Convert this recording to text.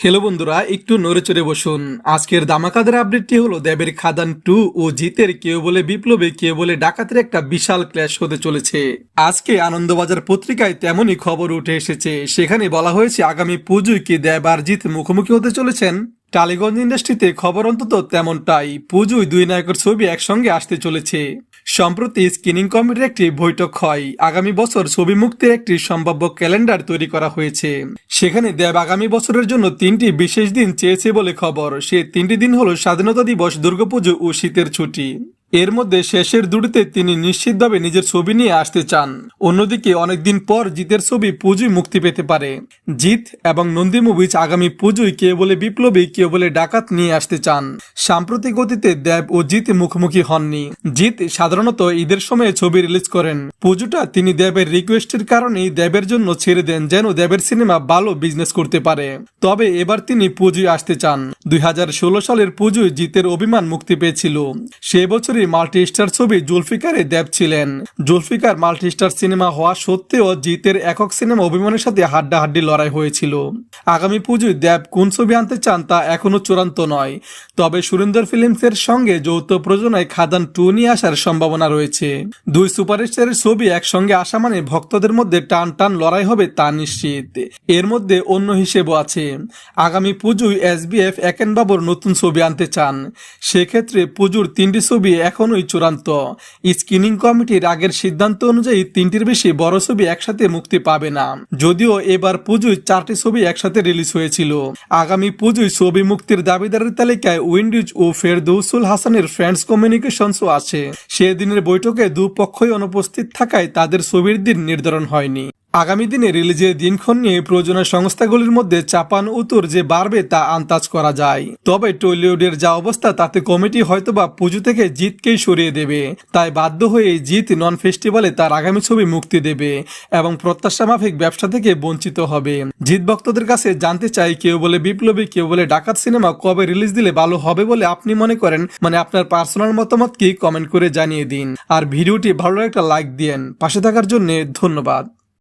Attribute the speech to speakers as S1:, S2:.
S1: Hello বন্ধুরা, একটু নড়ে চড়ে বসুন। আজকের দামাকাদের আপডেটটি হলো দেবের খাদান টু ও জিতের কেউ বলে বিপ্লবে, কেউ বলে ডাকাতের একটা বিশাল ক্ল্যাশ হতে চলেছে। আজকে আনন্দবাজার পত্রিকায় তেমনই খবর উঠে এসেছে। সেখানে বলা হয়েছে, আগামী পুজোয় কি দেব আর জিত মুখোমুখি হতে চলেছেন? টালিগঞ্জ ইন্ডাস্ট্রিতে খবর অন্তত তেমনটাই। পুজোয় দুই নায়কের ছবি একসঙ্গে আসতে চলেছে। সম্প্রতি স্ক্রিনিং কমিটির একটি বৈঠক হয়। আগামী বছর ছবি মুক্তির একটি সম্ভাব্য ক্যালেন্ডার তৈরি করা হয়েছে। সেখানে দেব আগামী বছরের জন্য তিনটি বিশেষ দিন চেয়েছে বলে খবর। সে তিনটি দিন হলো স্বাধীনতা দিবস, দুর্গাপুজো ও শীতের ছুটি। এর মধ্যে শেষের দুটিতে তিনি নিশ্চিতভাবে নিজের ছবি নিয়ে আসতে চান। অন্যদিকে অনেকদিন পর জিতের ছবি পুজোয় মুক্তি পেতে পারে। জিত এবং নন্দী মুভিজ আগামী পুজোয় কেউ বলে বিপ্লবী কেউ বলে ডাকাত নিয়ে আসতে চান। সাম্প্রতিক গতিতে দেব ও জিত মুখোমুখি হননি। জিত সাধারণত ঈদের সময় ছবি রিলিজ করেন। পুজোটা তিনি দেবের রিকোয়েস্টের কারণেই দেবের জন্য ছেড়ে দেন যেন দেবের সিনেমা ভালো বিজনেস করতে পারে। তবে এবার তিনি পুজোয় আসতে চান। দুই হাজার ষোলো সালের পুজোয় জিতের অভিমান মুক্তি পেয়েছিল। সে বছরই মাল্টি স্টার ছবি জুলফিকারে দেব ছিলেন। জুলফিকার মাল্টি স্টার সিনেমা হওয়া সত্ত্বেও জিতের একক সিনেমা অভিমানের সাথে হাড্ডাহাড্ডি লড়াই হয়েছিল। আগামী পুজোয় দেব কোন ছবি আনতে চান তা এখনও চূড়ান্ত নয়। তবে সুরেন্দর ফিল্মসের সঙ্গে যৌথ প্রযোজনায় খাদান টু নিয়ে আসার সম্ভাবনা রয়েছে। দুই সুপারস্টারের ছবি একসঙ্গে আসা মানে ভক্তদের মধ্যে টান টান লড়াই হবে তা নিশ্চিত। এর মধ্যে অন্য হিসেবও আছে। আগামী পুজোয় এসবিএফ একেন বাবুর নতুন ছবি আনতে চান। সেক্ষেত্রে পুজোর তিনটি ছবি এখনোই চূড়ান্ত। স্ক্রিনিং কমিটির আগের সিদ্ধান্ত অনুযায়ী তিনটির বেশি বড় ছবি একসাথে মুক্তি পাবে না। যদিও এবার পুজোয় চারটি ছবি একসাথে রিলিজ হয়েছিল। আগামী পুজোয় ছবি মুক্তির দাবিদারের তালিকায় উইন্ডিজ ও ফেরদৌসুল হাসানের ফ্রেন্ডস কমিউনিকেশনসও আছে। সেদিনের বৈঠকে দুপক্ষই অনুপস্থিত থাকায় তাদের ছবির দিন নির্ধারণ হয়নি। আগামী দিনে রিলিজের দিনক্ষণ নিয়ে প্রয়োজনীয় সংস্থাগুলির মধ্যে চাপান উত্তর যে বাড়বে তা আন্দাজ করা যায়। তবে টলিউডের যা অবস্থা তাতে কমিটি হয়তোবা পুজো থেকে জিতকেই সরিয়ে দেবে। তাই বাধ্য হয়ে জিত নন ফেস্টিভ্যালে তার আগামী ছবি মুক্তি দেবে এবং প্রত্যাশা মাফিক ব্যবসা থেকে বঞ্চিত হবে। জিত ভক্তদের কাছে জানতে চাই কেউ বলে বিপ্লবী, কেউ বলে ডাকাত সিনেমা কবে রিলিজ দিলে ভালো হবে বলে আপনি মনে করেন? মানে আপনার পার্সোনাল মতামত কি? কমেন্ট করে জানিয়ে দিন। আর ভিডিওটি ভালো একটা লাইক দিয়েন। পাশে থাকার জন্য ধন্যবাদ।